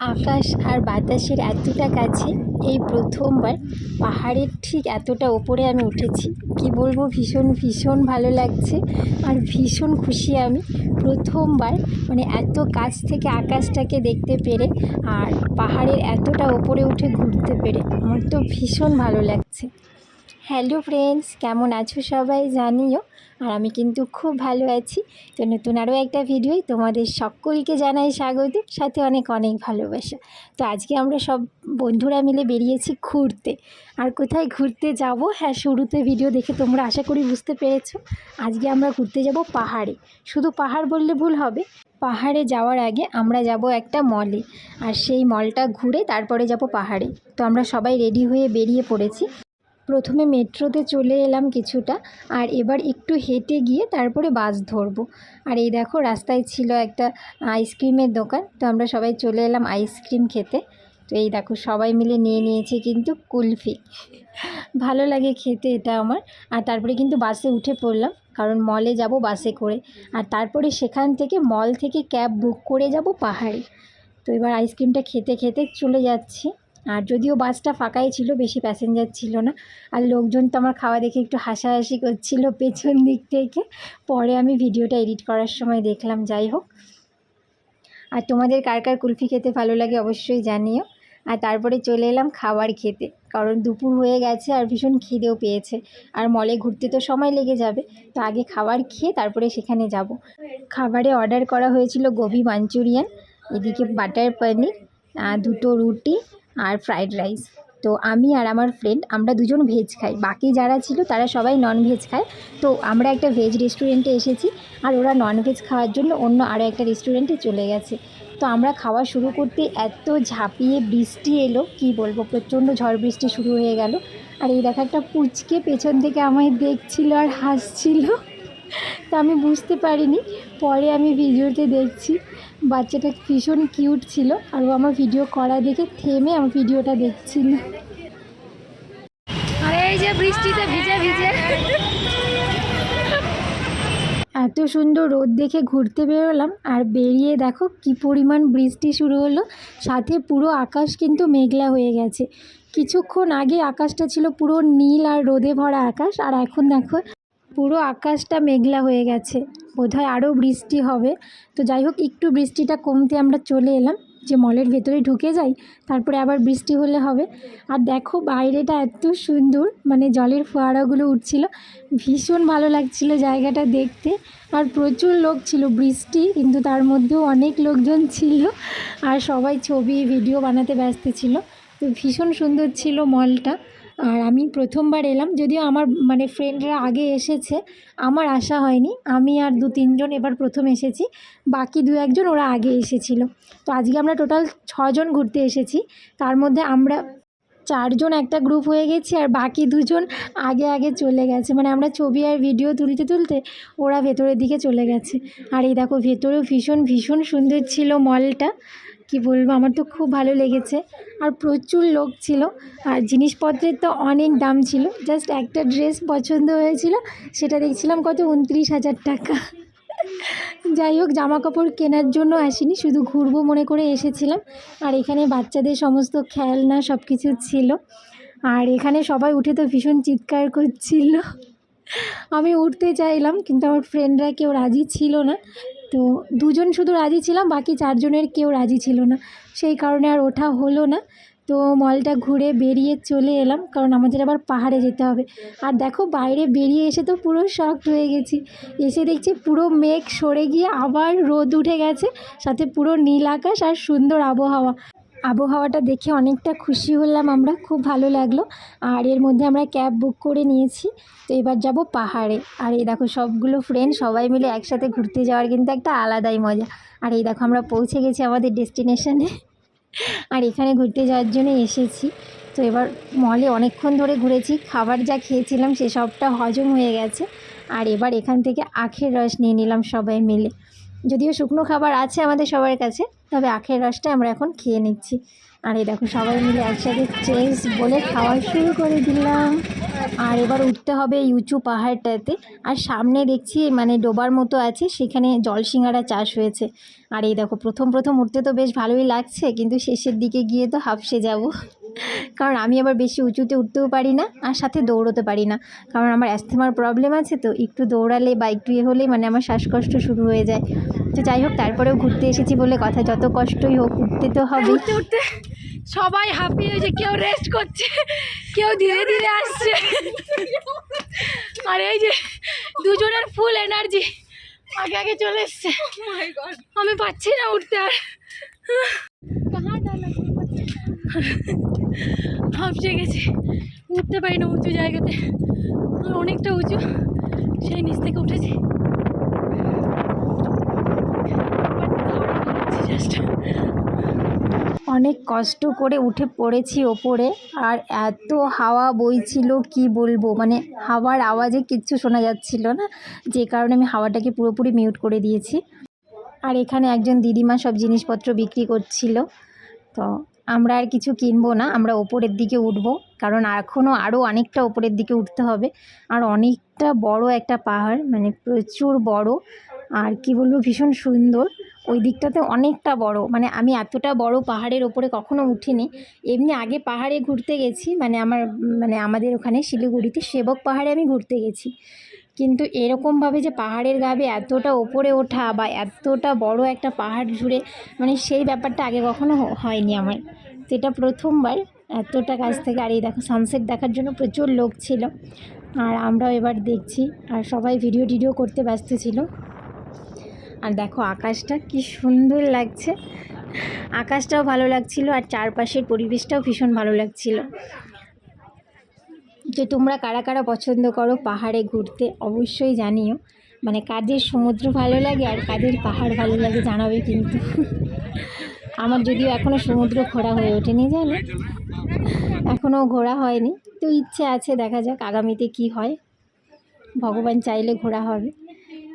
আকাশ আর বাতাসের এতটা কাছে এই প্রথমবার পাহাড়ের ঠিক এতটা ওপরে আমি উঠেছি। কি বলব? ভীষণ ভীষণ ভালো লাগছে আর ভীষণ খুশি আমি। প্রথমবার মানে এত কাছ থেকে আকাশটাকে দেখতে পেরে আর পাহাড়ের এতটা ওপরে উঠে ঘুরতে পেরে আমার তো ভীষণ ভালো লাগছে। হ্যালো ফ্রেন্ডস, কেমন আছো সবাই জানিও। আর আমি কিন্তু খুব ভালো আছি। তো নতুন আরও একটা ভিডিওই তোমাদের সকলকে জানাই স্বাগত, সাথে অনেক অনেক ভালোবাসা। তো আজকে আমরা সব বন্ধুরা মিলে বেরিয়েছি ঘুরতে। আর কোথায় ঘুরতে যাব? হ্যাঁ শুরুতে ভিডিও দেখে তোমরা আশা করি বুঝতে পেরেছ। আজকে আমরা ঘুরতে যাব পাহাড়ে। শুধু পাহাড় বললে ভুল হবে। পাহাড়ে যাওয়ার আগে আমরা যাব একটা মলে। আর সেই মলটা ঘুরে তারপরে যাব পাহাড়ে। তো আমরা সবাই রেডি হয়ে বেরিয়ে পড়েছি। প্রথমে মেট্রোতে চলে এলাম কিছুটা, আর এবার একটু হেঁটে গিয়ে তারপরে বাস ধরবো। আর এই দেখো রাস্তায় ছিল একটা আইসক্রিমের দোকান, তো আমরা সবাই চলে এলাম আইসক্রিম খেতে। তো এই দেখো সবাই মিলে নিয়ে নিয়েছে কিন্তু কুলফি। ভালো লাগে খেতে এটা আমার। আর তারপরে কিন্তু বাসে উঠে পড়লাম, কারণ মলে যাব বাসে করে। আর তারপরে সেখান থেকে মল থেকে ক্যাব বুক করে যাব পাহাড়ে। তো এবার আইসক্রিমটা খেতে খেতে চলে যাচ্ছি। আর যদিও বাসটা ফাঁকাই ছিল, বেশি প্যাসেঞ্জার ছিল না। আর লোকজন তো আমার খাওয়া দেখে একটু হাসাহাসি করছিল পেছন দিক থেকে। পরে আমি ভিডিওটা এডিট করার সময় দেখলাম, যাই হোক। আর তোমাদের কার কার কুলফি খেতে ভালো লাগে অবশ্যই জানিও। আর তারপরে চলে এলাম খাবার খেতে, কারণ দুপুর হয়ে গেছে আর ভীষণ খিদেও পেয়েছে। আর মলে ঘুরতে তো সময় লেগে যাবে, তো আগে খাবার খেয়ে তারপরে সেখানে যাব। খাবারে অর্ডার করা হয়েছিল গোবি মাঞ্চুরিয়ান, এদিকে বাটার পনির দুটো রুটি আর ফ্রাইড রাইস তো আমি আর আমার ফ্রেন্ড আমরা দুজন ভেজ খাই। বাকি যারা ছিল তারা সবাই নন ভেজ খায়। তো আমরা একটা ভেজ রেস্টুরেন্টে এসেছি আর ওরা নন ভেজ খাওয়ার জন্য অন্য আরও একটা রেস্টুরেন্টে চলে গেছে। তো আমরা খাওয়া শুরু করতে এত ঝাঁপিয়ে বৃষ্টি এলো, কি বলব, প্রচণ্ড ঝড় বৃষ্টি শুরু হয়ে গেল। আর এই দেখা একটা পুচকে পেছন থেকে আমায় দেখছিল আর হাসছিল। তো আমি বুঝতে পারিনি। পরে আমি ভিডিওতে দেখছি, বাচ্চাটা ভীষণ কিউট ছিল আর ও আমার ভিডিও করা দেখে থেমে আমার ভিডিওটা ভিজে ভিজে। এত সুন্দর রোদ দেখে ঘুরতে বেরোলাম আর বেরিয়ে দেখো কি পরিমাণ বৃষ্টি শুরু হলো। সাথে পুরো আকাশ কিন্তু মেঘলা হয়ে গেছে। কিছুক্ষণ আগে আকাশটা ছিল পুরো নীল আর রোদে ভরা আকাশ আর এখন দেখো পুরো আকাশটা মেঘলা হয়ে গেছে। বোধহয় আরও বৃষ্টি হবে। তো যাই হোক, একটু বৃষ্টিটা কমতে আমরা চলে এলাম। যে মলের ভেতরে ঢুকে যাই, তারপরে আবার বৃষ্টি হলে হবে। আর দেখো, বাইরেটা এত সুন্দর মানে জলের ফোয়ারাগুলো উঠছিল। ভীষণ ভালো লাগছিল জায়গাটা দেখতে। আর প্রচুর লোক ছিল, বৃষ্টি, কিন্তু তার মধ্যেও অনেক লোকজন ছিল। আর সবাই ছবি, ভিডিও বানাতে ব্যস্ত ছিল। তো ভীষণ সুন্দর ছিল মলটা। আর আমি প্রথমবার এলাম, যদিও আমার মানে ফ্রেন্ডরা আগে এসেছে, আমার আসা হয়নি। আমি আর দু তিনজন এবার প্রথম এসেছি, বাকি দু একজন ওরা আগে এসেছিল। তো আজকে আমরা টোটাল ছজন ঘুরতে এসেছি, তার মধ্যে আমরা চারজন একটা গ্রুপ হয়ে গেছি আর বাকি দুজন আগে আগে চলে গেছে। মানে আমরা ছবি আর ভিডিও তুলতে তুলতে ওরা ভেতরের দিকে চলে গেছে। আর এই দেখো, ভেতরেও ভীষণ ভীষণ সুন্দর ছিল মলটা কি বলব? আমার তো খুব ভালো লেগেছে। আর প্রচুর লোক ছিল। আর জিনিসপত্রের তো অনেক দাম ছিল। জাস্ট একটা ড্রেস পছন্দ হয়েছিল, সেটা দেখছিলাম কত? উনত্রিশ হাজার টাকা। যাই হোক জামা কাপড় কেনার জন্য আসিনি, শুধু ঘুরবো মনে করে এসেছিলাম। আর এখানে বাচ্চাদের সমস্ত খেলনা সব কিছু ছিল। আর এখানে সবাই উঠে তো ভীষণ চিৎকার করছিল। আমি উঠতে চাইলাম, কিন্তু আমার ফ্রেন্ডরা কেউ রাজি ছিল না। তো দুজন শুধু রাজি ছিলাম, বাকি চারজনের কেউ রাজি ছিল না। সেই কারণে আর ওঠা হলো না। তো মলটা ঘুরে বেরিয়ে চলে এলাম, কারণ আমাদের আবার পাহাড়ে যেতে হবে। আর দেখো, বাইরে বেরিয়ে এসে তো পুরো শখ হয়ে গেছি। এসে দেখছি পুরো মেঘ সরে গিয়ে আবার রোদ উঠে গেছে, সাথে পুরো নীল আকাশ আর সুন্দর আবহাওয়া। আবহাওয়াটা দেখে অনেকটা খুশি হলাম আমরা, খুব ভালো লাগল। আর এর মধ্যে আমরা ক্যাব বুক করে নিয়েছি। তো এবার যাব পাহাড়ে। আর এই দেখো সবগুলো ফ্রেন্ড সবাই মিলে একসাথে ঘুরতে যাওয়ার কিন্তু একটা আলাদাই মজা। আর এই দেখো আমরা পৌঁছে গেছি আমাদের ডেস্টিনেশনে আর এখানে ঘুরতে যাওয়ার জন্য এসেছি। তো এবার মলে অনেকক্ষণ ধরে ঘুরেছি, খাবার যা খেয়েছিলাম সেসবটা হজম হয়ে গেছে। আর এবার এখান থেকে আখের রস নিয়ে নিলাম সবাই মিলে। যদিও শুকনো খাবার আছে আমাদের সবার কাছে তবে আখের রসটা আমরা এখন খেয়ে নিচ্ছি। আর এই দেখো, সবাই মিলে একসাথে চেস বলে খাওয়া শুরু করে দিলাম। আর এবার উঠতে হবে এই উঁচু পাহাড়টাতে। আর সামনে দেখছি মানে ডোবার মতো আছে, সেখানে জলসিঙ্গারা চাষ হয়েছে। আর এই দেখো, প্রথম প্রথম উঠতে তো বেশ ভালোই লাগছে, কিন্তু শেষের দিকে গিয়ে তো হাফসে যাব। কারণ আমি আবার বেশি উঁচুতে উঠতেও পারি না, আর সাথে দৌড়তে পারি না। কারণ আমার অ্যাস্থমার প্রবলেম আছে, তো একটু দৌড়ালে বা একটু ইয়ে হলেই মানে আমার শ্বাসকষ্ট শুরু হয়ে যায়। তো যাই হোক তারপরেও ঘুরতে এসেছি বলে কথা যত কষ্টই হোক উঠতে তো হবে উঠতে উঠতে সবাই হাঁপিয়ে হয়েছে কেউ রেস্ট করছে কেউ ধীরে ধীরে আসছে। আর এই যে দুজনের ফুল এনার্জি আগে আগে চলে এসছে। আমি পাচ্ছি না উঠতে আর। হাঁপসে গেছি উঠতে পারি না উঁচু জায়গাতে। আর অনেকটা উঁচু সেই নিচ থেকে উঠেছি। জাস্ট অনেক কষ্ট করে উঠে পড়েছি ওপরে, আর এত হাওয়া বইছিল, কি বলব? মানে হাওয়ার আওয়াজে কিচ্ছু শোনা যাচ্ছিল না, যে কারণে আমি হাওয়াটাকে পুরোপুরি মিউট করে দিয়েছি। আর এখানে একজন দিদিমা সব জিনিসপত্র বিক্রি করছিল, তো আমরা আর কিছু কিনবো না, আমরা ওপরের দিকে উঠব, কারণ এখনও আরও অনেকটা ওপরের দিকে উঠতে হবে। আর অনেকটা বড় একটা পাহাড় মানে প্রচুর বড়, আর কি বলব, ভীষণ সুন্দর। ওই দিকটাতে অনেকটা বড়। মানে আমি এতটা বড় পাহাড়ের ওপরে কখনো উঠিনি। এমনি আগে পাহাড়ে ঘুরতে গেছি। মানে আমার মানে আমাদের ওখানে শিলিগুড়িতে সেবক পাহাড়ে আমি ঘুরতে গেছি। কিন্তু এরকমভাবে যে পাহাড়ের গাবে এতটা ওপরে ওঠা বা এতটা বড় একটা পাহাড় জুড়ে মানে সেই ব্যাপারটা আগে কখনো হয়নি আমার। তো এটা প্রথমবার এতটা কাছ থেকে। আর এই দেখো সানসেট দেখার জন্য প্রচুর লোক ছিল। আর আমরাও এবার দেখছি। আর সবাই ভিডিও টিডিও করতে ব্যস্ত ছিল। আর দেখো আকাশটা কি সুন্দর লাগছে। আকাশটাও ভালো লাগছিল আর চারপাশের পরিবেশটাও ভীষণ ভালো লাগছিল। যে তোমরা কারা কারা পছন্দ করো পাহাড়ে ঘুরতে অবশ্যই জানিও। মানে কাদের সমুদ্র ভালো লাগে আর কাদের পাহাড় ভালো লাগে জানাবে কিন্তু। আমার যদিও এখনও সমুদ্র ঘোরা হয়ে ওঠেনি, জানো? এখনও ঘোরা হয়নি। তো ইচ্ছে আছে, দেখা যাক আগামীতে কি হয়। ভগবান চাইলে ঘোরা হবে।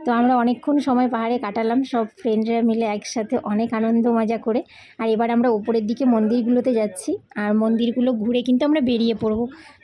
তো আমরা অনেকক্ষণ সময় পাহাড়ে কাটালাম, সব ফ্রেন্ডরা মিলে একসাথে অনেক আনন্দ মজা করে। আর এবার আমরা উপরের দিকে মন্দিরগুলোতে যাচ্ছি। আর মন্দিরগুলো ঘুরে কিন্তু আমরা বেরিয়ে পড়ব,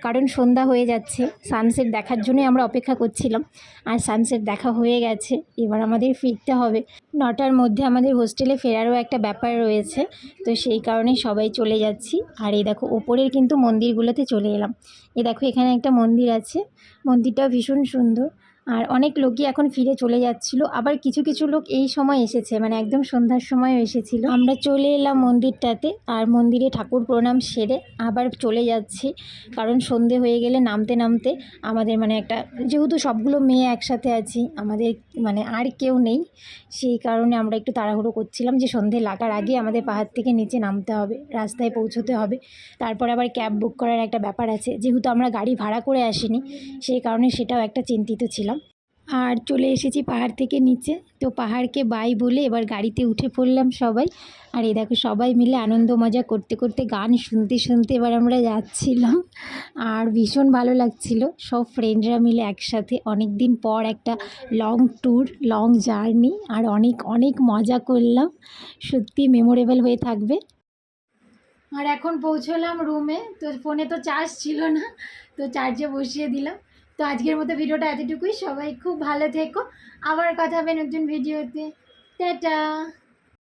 কারণ সন্ধ্যা হয়ে যাচ্ছে। সানসেট দেখার জন্যই আমরা অপেক্ষা করছিলাম। আর সানসেট দেখা হয়ে গেছে, এবার আমাদের ফিরতে হবে। নটার মধ্যে আমাদের হোস্টেলে ফেরারও একটা ব্যাপার রয়েছে, তো সেই কারণে সবাই চলে যাচ্ছি। আর এই দেখো ওপরের কিন্তু মন্দিরগুলোতে চলে এলাম। এ দেখো, এখানে একটা মন্দির আছে। মন্দিরটাও ভীষণ সুন্দর। আর অনেক লোকই এখন ফিরে চলে যাচ্ছিল। আবার কিছু কিছু লোক এই সময় এসেছে মানে একদম সন্ধ্যার সময়ও এসেছিল। আমরা চলে এলাম মন্দিরটাতে আর মন্দিরে ঠাকুর প্রণাম সেরে আবার চলে যাচ্ছি। কারণ সন্ধে হয়ে গেলে নামতে নামতে আমাদের মানে একটা, যেহেতু সবগুলো মেয়ে একসাথে আছি, আমাদের মানে আর কেউ নেই, সেই কারণে আমরা একটু তাড়াহুড়ো করছিলাম যে সন্ধে লাগার আগে আমাদের পাহাড় থেকে নিচে নামতে হবে, রাস্তায় পৌঁছতে হবে। তারপর আবার ক্যাব বুক করার একটা ব্যাপার আছে। যেহেতু আমরা গাড়ি ভাড়া করে আসিনি, সেই কারণে সেটাও একটা চিন্তিত ছিলাম। আর চলে এসেছি পাহাড় থেকে নিচে। তো পাহাড়কে বাই বলে এবার গাড়িতে উঠে পড়লাম সবাই। আর এই দেখো সবাই মিলে আনন্দ মজা করতে করতে গান শুনতে শুনতে এবার আমরা যাচ্ছিলাম। আর ভীষণ ভালো লাগছিল। সব ফ্রেন্ডরা মিলে একসাথে অনেক দিন পর একটা লং ট্যুর লং জার্নি আর অনেক অনেক মজা করলাম। সত্যি মেমোরেবল হয়ে থাকবে। আর এখন পৌঁছলাম রুমে তো ফোনে তো চার্জ ছিল না। তো চার্জে বসিয়ে দিলাম। তো আজকের মতো ভিডিওটা এতটুকুই। সবাই খুব ভালো থেকো। আবার কথা হবে নতুন ভিডিওতে। টাটা।